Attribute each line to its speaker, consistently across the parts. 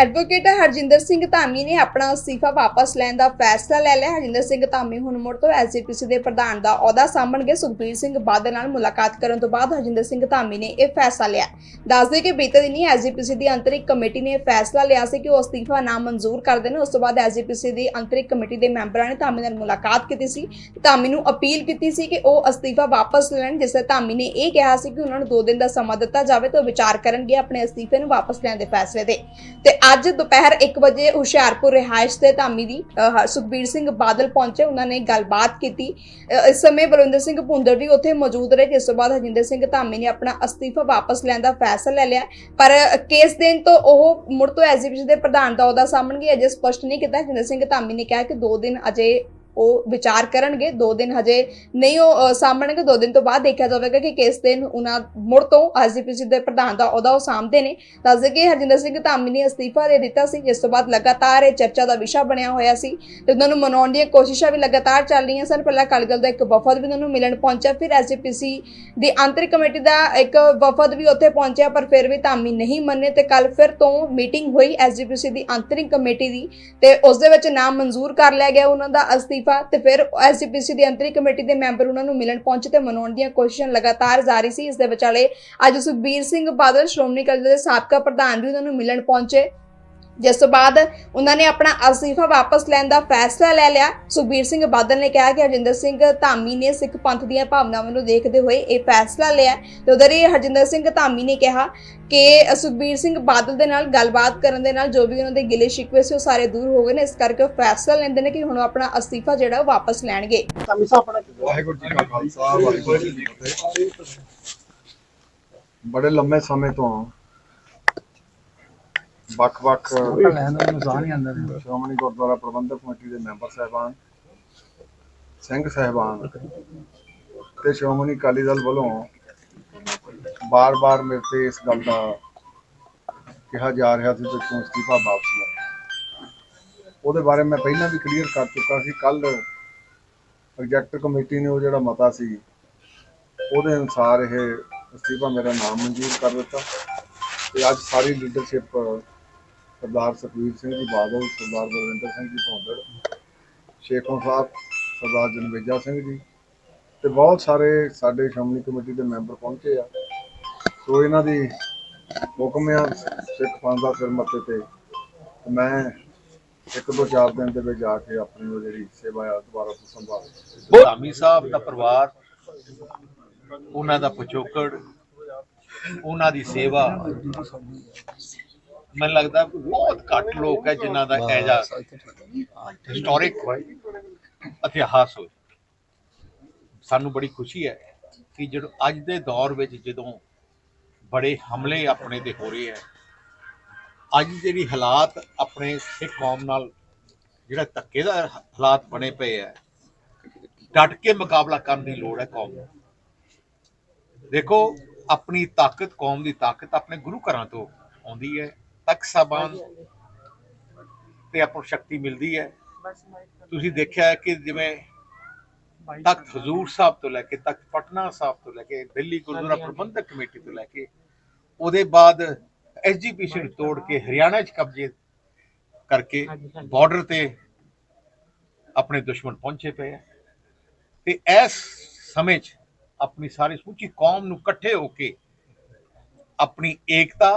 Speaker 1: Advocate Harjinder Singh Dhami ਨੇ ਆਪਣਾ ਅਸਤੀਫਾ ਵਾਪਸ ਲੈਣ ਦਾ ਫੈਸਲਾ ਲੈ ਲਿਆ। ਹਰਜਿੰਦਰ ਸਿੰਘ ਧਾਮੀ ਹੁਣ ਮੁੜ ਤੋਂ ਐਸਜੀਪੀਸੀ ਦੇ ਪ੍ਰਧਾਨ ਦਾ ਅਹੁਦਾ ਸਾਂਭਣਗੇ। ਸੁਖਬੀਰ ਸਿੰਘ ਬਾਦਲ ਨਾਲ ਮੁਲਾਕਾਤ ਕਰਨ ਤੋਂ ਬਾਅਦ ਹਰਜਿੰਦਰ ਸਿੰਘ ਧਾਮੀ ਨੇ ਇਹ ਫੈਸਲਾ ਲਿਆ। ਦੱਸਦੇ ਕਿ ਬੀਤੇ ਦਿਨੀ ਐਸਜੀਪੀਸੀ ਦੀ ਅੰਤਰਿਕ ਕਮੇਟੀ ਨੇ ਫੈਸਲਾ ਲਿਆ ਸੀ ਕਿ ਉਹ ਅਸਤੀਫਾ ਨਾ ਮਨਜ਼ੂਰ ਕਰ ਦੇਣ ਉਸ ਤੋਂ ਬਾਅਦ ਐਸਜੀਪੀਸੀ ਦੀ ਅੰਤਰਿਕ ਕਮੇਟੀ ਦੇ ਮੈਂਬਰਾਂ ਨੇ ਧਾਮੀ ਨਾਲ ਮੁਲਾਕਾਤ ਕੀਤੀ ਸੀ। ਧਾਮੀ ਨੂੰ ਅਪੀਲ ਕੀਤੀ ਸੀ ਕਿ ਉਹ ਅਸਤੀਫਾ ਵਾਪਸ ਲੈਣ, ਜਿਸ ਤੇ ਧਾਮੀ ਨੇ ਇਹ ਕਿਹਾ ਸੀ ਕਿ ਉਹਨਾਂ ਨੂੰ 2 ਦਿਨ ਦਾ ਸਮਾਂ ਦਿੱਤਾ ਜਾਵੇ ਤੇ ਉਹ ਵਿਚਾਰ ਕਰਨਗੇ ਆਪਣੇ ਅਸਤੀਫੇ ਨੂੰ ਵਾਪਸ ਲੈਣ ਦੇ ਫੈਸਲੇ ਤੇ। ਤੇ ਅੱਜ ਦੁਪਹਿਰ 1 ਵਜੇ ਹੁਸ਼ਿਆਰਪੁਰ ਰਿਹਾਇਸ਼ ਤੇ ਧਾਮੀ ਦੀ ਸੁਖਬੀਰ ਸਿੰਘ ਬਾਦਲ ਪਹੁੰਚੇ। ਉਹਨਾਂ ਨੇ ਗੱਲਬਾਤ ਕੀਤੀ। ਇਸ ਸਮੇਂ ਬਲਵਿੰਦਰ ਸਿੰਘ ਭੁੰਦਰ ਵੀ ਉੱਥੇ ਮੌਜੂਦ ਰਹੇ, ਜਿਸ ਤੋਂ ਬਾਅਦ ਹਰਜਿੰਦਰ ਸਿੰਘ ਧਾਮੀ ਨੇ ਆਪਣਾ ਅਸਤੀਫਾ ਵਾਪਸ ਲੈਣ ਦਾ ਫੈਸਲਾ ਲੈ ਲਿਆ। ਪਰ ਕੇਸ ਦੇਣ ਤੋਂ ਉਹ ਮੁੜ ਤੋਂ ਐਸਜੀਪੀਸੀ ਦੇ ਪ੍ਰਧਾਨ ਦਾ ਅਹੁਦਾ ਸਾਂਭਣਗੇ ਅਜੇ ਸਪਸ਼ਟ ਨਹੀਂ ਕੀਤਾ। ਹਰਜਿੰਦਰ ਸਿੰਘ ਧਾਮੀ ਨੇ ਕਿਹਾ ਕਿ 2 ਦਿਨ ਅਜੇ ਉਹ ਵਿਚਾਰ ਕਰਨਗੇ ਦੋ ਦਿਨ ਹਜੇ ਨਹੀਂ ਉਹ ਅ, ਸਾਂਭਣਗੇ 2 ਦਿਨ ਤੋਂ ਬਾਅਦ ਦੇਖਿਆ ਜਾਵੇਗਾ ਕਿ ਕਿਸ ਦਿਨ ਉਹਨਾਂ ਮੁੜ ਤੋਂ ਐਸਜੀਪੀਸੀ ਦੇ ਪ੍ਰਧਾਨ ਦਾ ਅਹੁਦਾ ਉਹ ਸਾਂਭਦੇ ਨੇ। ਦੱਸਦੇ ਕਿ ਹਰਜਿੰਦਰ ਸਿੰਘ ਧਾਮੀ ਨੇ ਅਸਤੀਫਾ ਦੇ ਦਿੱਤਾ ਸੀ ਜਿਸ ਤੋਂ ਬਾਅਦ ਲਗਾਤਾਰ ਇਹ ਚਰਚਾ ਦਾ ਵਿਸ਼ਾ ਬਣਿਆ ਹੋਇਆ ਸੀ ਤੇ ਉਹਨਾਂ ਨੂੰ ਮਨਾਉਣ ਦੀਆਂ ਕੋਸ਼ਿਸ਼ਾਂ ਵੀ ਲਗਾਤਾਰ ਚੱਲ ਰਹੀਆਂ ਸਨ। ਪਹਿਲਾਂ ਅਕਾਲੀ ਦਲ ਦਾ ਇੱਕ ਵਫਦ ਵੀ ਉਹਨਾਂ ਨੂੰ ਮਿਲਣ ਪਹੁੰਚਿਆ ਫਿਰ ਐਸਜੀਪੀਸੀ ਦੀ ਆਂਤਰਿਕ ਕਮੇਟੀ ਦਾ ਇੱਕ ਵਫਦ ਵੀ ਉੱਥੇ ਪਹੁੰਚਿਆ ਪਰ ਫਿਰ ਵੀ ਧਾਮੀ ਨਹੀਂ ਮੰਨੇ ਤੇ ਕੱਲ ਫਿਰ ਤੋਂ ਮੀਟਿੰਗ ਹੋਈ ਐਸਜੀਪੀਸੀ ਦੀ ਆਂਤਰਿਕ ਕਮੇਟੀ ਦੀ ਤੇ ਉਸ ਦੇ ਵਿੱਚ ਨਾਮ ਮਨਜ਼ੂਰ ਕਰ ਲਿਆ ਗਿਆ। ਉਹਨਾਂ ਦਾ ਅਸਤੀਫਾ ਤੇ ਫਿਰ ਐਸਜੀਪੀਸੀ ਦੀ ਅੰਤਰੀ ਕਮੇਟੀ ਦੇ ਮੈਂਬਰ ਉਹਨਾਂ ਨੂੰ ਮਿਲਣ ਪਹੁੰਚੇ ਤੇ ਮਨਾਉਣ ਦੀਆਂ ਕੋਸ਼ਿਸ਼ਾਂ ਲਗਾਤਾਰ ਜਾਰੀ ਸੀ। ਇਸ ਦੇ ਵਿਚਾਲੇ ਅੱਜ ਸੁਖਬੀਰ ਸਿੰਘ ਬਾਦਲ, ਸ਼੍ਰੋਮਣੀ ਅਕਾਲੀ ਦਲ ਦੇ ਸਾਬਕਾ ਪ੍ਰਧਾਨ ਵੀ ਉਹਨਾਂ ਨੂੰ ਮਿਲਣ ਪਹੁੰਚੇ। ਜਿਸ ਤੋਂ ਬਾਅਦ ਉਹਨਾਂ ਨੇ ਆਪਣਾ ਅਸਤੀਫਾ ਵਾਪਸ ਲੈਣ ਦਾ ਫੈਸਲਾ ਲੈ ਲਿਆ। ਸੁਖਬੀਰ ਸਿੰਘ ਬਾਦਲ ਨੇ ਕਿਹਾ ਕਿ ਹਰਜਿੰਦਰ ਸਿੰਘ ਧਾਮੀ ਨੇ ਸਿੱਖ ਪੰਥ ਦੀਆਂ ਭਾਵਨਾਵਾਂ ਨੂੰ ਦੇਖਦੇ ਹੋਏ ਇਹ ਫੈਸਲਾ ਲਿਆ ਤੇ ਉਧਰ ਹੀ ਹਰਜਿੰਦਰ ਸਿੰਘ ਧਾਮੀ ਨੇ ਕਿਹਾ ਕਿ ਸੁਖਬੀਰ ਸਿੰਘ ਬਾਦਲ ਦੇ ਨਾਲ ਗੱਲਬਾਤ ਕਰਨ ਦੇ ਨਾਲ ਜੋ ਵੀ ਉਹਨਾਂ ਦੇ ਗਿਲੇ ਸ਼ਿਕਵੇ ਸੀ ਉਹ ਸਾਰੇ ਦੂਰ ਹੋ ਗਏ ਨੇ। ਇਸ ਕਰਕੇ ਉਹ ਫੈਸਲਾ ਲੈਂਦੇ ਨੇ ਕਿ ਹੁਣ ਉਹ ਆਪਣਾ ਅਸਤੀਫਾ ਜਿਹੜਾ ਉਹ ਵਾਪਸ ਲੈਣਗੇ।
Speaker 2: ਵਾਹਿਗੁਰੂ ਜੀ ਕਾ ਖਾਲਸਾ ਵਾਹਿਗੁਰੂ ਜੀ ਕੀ ਫਤਿਹ। ਬੜੇ ਲੰਮੇ ਸਮੇਂ ਤੋਂ ਵੱਖ-ਵੱਖ ਸ਼੍ਰੋਮਣੀ ਗੁਰਦੁਆਰਾ ਪ੍ਰਬੰਧਕ ਕਮੇਟੀ ਦੇ ਮੈਂਬਰ ਸਾਹਿਬਾਨ ਸਿੰਘ ਸਾਹਿਬਾਨ ਤੇ ਸ਼੍ਰੋਮਣੀ ਅਕਾਲੀ ਦਲ ਵੱਲੋਂ ਬਾਰ-ਬਾਰ ਮੇਰੇ ਤੇ ਇਸ ਗੱਲ ਦਾ ਕਿਹਾ ਜਾ ਰਿਹਾ ਸੀ ਕਿ ਤੂੰ ਅਸਤੀਫਾ ਵਾਪਸ ਲੈ ਉਹਦੇ ਬਾਰੇ ਮੈਂ ਪਹਿਲਾਂ ਵੀ ਕਲੀਅਰ ਕਰ ਚੁੱਕਾ ਸੀ। ਕੱਲ ਪ੍ਰੋਜੈਕਟ ਕਮੇਟੀ ਨੇ ਉਹ ਜਿਹੜਾ ਮਤਾ ਸੀ ਉਹਦੇ ਅਨੁਸਾਰ ਇਹ ਅਸਤੀਫਾ ਮੇਰਾ ਨਾਮ ਮਨਜ਼ੂਰ ਕਰ ਦਿੱਤਾ ਤੇ ਅੱਜ ਸਾਰੀ ਲੀਡਰਸ਼ਿਪ ਸਰਦਾਰ ਸੁਖਬੀਰ ਸਿੰਘ ਜੀ ਬਾਦਲ, ਸਰਦਾਰ ਬਲਵਿੰਦਰ ਸਿੰਘ ਜੀ ਭੌਂਦੜ ਸ਼ੇਖੋਂ ਸਾਹਿਬ, ਸਰਦਾਰ ਜਨਵੇਜਾ ਸਿੰਘ ਜੀ ਤੇ ਬਹੁਤ ਸਾਰੇ ਸਾਡੇ ਸ਼੍ਰੋਮਣੀ ਕਮੇਟੀ ਦੇ ਮੈਂਬਰ ਪਹੁੰਚੇ ਆ। ਸੋ ਇਹਨਾਂ ਦੀ ਹੁਕਮ ਆ ਸਿੱਖ ਪੰਥ ਦਾ ਸਿਰ ਮੱਥੇ ਤੇ ਮੈਂ ਇੱਕ ਦੋ ਚਾਰ ਦਿਨ ਦੇ ਵਿੱਚ ਜਾ ਕੇ ਆਪਣੀ ਉਹ ਜਿਹੜੀ ਸੇਵਾ ਆ ਦੁਬਾਰਾ ਤੋਂ ਸੰਭਾਲ
Speaker 3: ਧਾਮੀ ਸਾਹਿਬ ਦਾ ਪਰਿਵਾਰ, ਉਹਨਾਂ ਦਾ ਪਿਛੋਕੜ, ਉਹਨਾਂ ਦੀ ਸੇਵਾ ਮੈਨੂੰ ਲੱਗਦਾ ਬਹੁਤ ਘੱਟ ਲੋਕ ਹੈ ਜਿਨ੍ਹਾਂ ਦਾ ਐਜਾ ਹਿਸਟੋਰਿਕ ਇਤਿਹਾਸ ਹੋ ਸਾਨੂੰ ਬੜੀ ਖੁਸ਼ੀ ਹੈ ਕਿ ਜਦੋਂ ਅੱਜ ਦੇ ਦੌਰ ਵਿੱਚ ਜਦੋਂ ਬੜੇ ਹਮਲੇ ਆਪਣੇ ਤੇ ਹੋ ਰਹੇ ਹੈ ਅੱਜ ਜਿਹੜੀ ਹਾਲਾਤ ਆਪਣੇ ਸਿੱਖ ਕੌਮ ਨਾਲ ਜਿਹੜਾ ਧੱਕੇ ਦਾ ਹਾਲਾਤ ਬਣੇ ਪਏ ਹੈ ਡਟ ਕੇ ਮੁਕਾਬਲਾ ਕਰਨ ਦੀ ਲੋੜ ਹੈ ਕੌਮ ਨੂੰ। ਦੇਖੋ ਆਪਣੀ ਤਾਕਤ ਕੌਮ ਦੀ ਤਾਕਤ ਆਪਣੇ ਗੁਰੂ ਘਰਾਂ ਤੋਂ ਆਉਂਦੀ ਹੈ। ਸਾਹਿਬਾਨ ਤੇ ਆਪਾਂ ਨੂੰ ਸ਼ਕਤੀ ਮਿਲਦੀ ਹੈ। ਤੁਸੀਂ ਦੇਖਿਆ ਹੈ ਕਿ ਜਿਵੇਂ ਤਖਤ ਹਜ਼ੂਰ ਸਾਹਿਬ ਤੋਂ ਲੈ ਕੇ ਤਖਤ ਪਟਨਾ ਸਾਹਿਬ ਤੋਂ ਲੈ ਕੇ ਦਿੱਲੀ ਗੁਰਦੁਆਰਾ ਪ੍ਰਬੰਧਕ ਕਮੇਟੀ ਤੋਂ ਲੈ ਕੇ ਉਹਦੇ ਬਾਅਦ ਐਸਜੀਪੀਸੀ ਨੂੰ ਤੋੜ ਕੇ ਹਰਿਆਣਾ 'ਚ ਕਬਜ਼ੇ ਕਰਕੇ ਬਾਰਡਰ ਤੇ ਆਪਣੇ ਦੁਸ਼ਮਣ ਪਹੁੰਚੇ ਪਏ ਆ। ਤੇ ਇਸ ਸਮੇਂ 'ਚ ਆਪਣੀ ਸਾਰੀ ਸਮੁੱਚੀ ਕੌਮ ਨੂੰ ਇਕੱਠੇ ਹੋ ਕੇ ਆਪਣੀ ਏਕਤਾ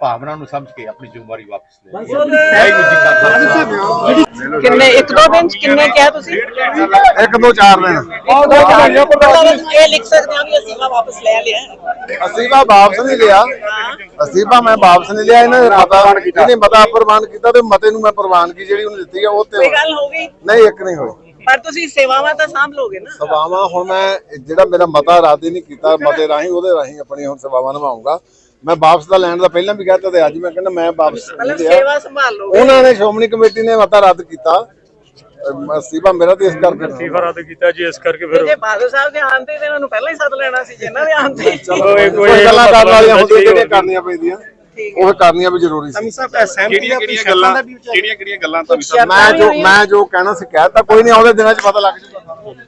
Speaker 3: ਭਾਵਨਾ ਨੂੰ ਸਮਝ ਕੇ ਆਪਣੀ ਜ਼ਿੰਮੇਵਾਰੀ ਵਾਪਸ ਲੈ ਲਈ। ਹੈ। ਵਾਹਿਗੁਰੂ ਜੀ ਕਾ ਖਾਲਸਾ।
Speaker 4: ਕਿੰਨੇ ਇੱਕ ਦੋ ਦਿਨ ਚ ਕਿੰਨੇ ਕਿਹਾ ਤੁਸੀਂ?
Speaker 2: ਇੱਕ ਦੋ ਚਾਰ ਦਿਨ।
Speaker 4: ਮਤਲਬ ਇਹ ਲਿਖ ਸਕਦੇ ਹਾਂ ਵੀ ਅਸੀਂ ਵਾਪਸ ਲੈ ਲਿਆ।
Speaker 2: ਅਸਤੀਫਾ ਵਾਪਸ ਨਹੀਂ ਲਿਆ। ਅਸਤੀਫਾ ਮੈਂ ਵਾਪਸ ਨਹੀਂ ਲਿਆ। ਇਹਨਾਂ ਨੇ ਮਤਾ ਇਹਨੇ ਮਤਾ ਪ੍ਰਵਾਨ ਕੀਤਾ ਤੇ ਮਤੇ ਨੂੰ ਮੈਂ ਪ੍ਰਵਾਨਗੀ ਜਿਹੜੀ ਉਹਨੂੰ ਦਿੱਤੀ ਆ ਉਹ ਤੇ
Speaker 4: ਕੋਈ ਗੱਲ ਹੋ ਗਈ?
Speaker 2: ਨਹੀਂ ਇੱਕ ਨਹੀਂ ਹੋਈ।
Speaker 4: ਪਰ ਤੁਸੀਂ ਸੇਵਾਵਾਂ ਤਾਂ ਸਾਂਭ ਲੋਗੇ ਨਾ।
Speaker 2: ਸੇਵਾਵਾਂ ਹੁਣ ਮੈਂ ਜਿਹੜਾ ਮੇਰਾ ਮਤਾ ਰਾਦੀ ਨਹੀਂ ਕੀਤਾ ਮਤੇ ਰਾਹੀਂ ਉਹਦੇ ਰਾਹੀਂ ਆਪਣੀ ਹੁਣ ਸੇਵਾਵਾਂ ਨਿਭਾਉਂਗਾ। ਮੈਂ ਵਾਪਸ ਦਾ ਲੈਣ ਦਾ ਪਹਿਲਾਂ ਵੀ ਕਹਿਤਾ ਤੇ ਅੱਜ ਮੈਂ ਕਹਿੰਦਾ ਮੈਂ ਵਾਪਸ
Speaker 4: ਮਤਲਬ ਸੇਵਾ ਸੰਭਾਲ। ਲਓ
Speaker 2: ਉਹਨਾਂ ਨੇ ਸ਼੍ਰੋਮਣੀ ਕਮੇਟੀ ਨੇ ਮਤਾ ਰੱਦ ਕੀਤਾ। ਅਸਤੀਫਾ ਮੇਰਾ ਤੇ ਇਸ ਕਰਕੇ
Speaker 5: ਅਸਤੀਫਾ ਰੱਦ ਕੀਤਾ ਜੀ ਇਸ ਕਰਕੇ ਫਿਰ
Speaker 4: ਜੇ ਬਾਦਲ ਸਾਹਿਬ ਦੇ ਆਉਣ ਤੇ ਇਹਨਾਂ ਨੂੰ ਪਹਿਲਾਂ ਹੀ ਸੱਦ ਲੈਣਾ ਸੀ ਜਿਨ੍ਹਾਂ ਦੇ ਆਉਣ ਤੇ।
Speaker 2: ਚਲੋ
Speaker 5: ਕੋਈ
Speaker 2: ਗੱਲਾਂ ਕਰਨ ਵਾਲੀਆਂ ਹੁੰਦੀਆਂ
Speaker 5: ਕੋਈ
Speaker 2: ਜਿਹੜੀਆਂ
Speaker 5: ਹੋਰ
Speaker 2: ਕਰਨੀਆਂ ਪੈਂਦੀਆਂ। ਉਹ ਕਰਨੀਆਂ ਵੀ ਜ਼ਰੂਰੀ ਸੀ।
Speaker 6: ਕਿਹੜੀਆਂ ਕਿਹੜੀਆਂ ਗੱਲਾਂ ਕਿਹੜੀਆਂ ਕਿਹੜੀਆਂ ਗੱਲਾਂ ਤਾਂ
Speaker 2: ਮੈਂ ਜੋ ਮੈਂ ਜੋ ਕਹਿਣਾ ਸੀ ਕਹਿਤਾ ਕੋਈ ਨਹੀਂ ਆਉਂਦੇ ਦਿਨਾਂ 'ਚ ਪਤਾ ਲੱਗ ਜਾਊਗਾ।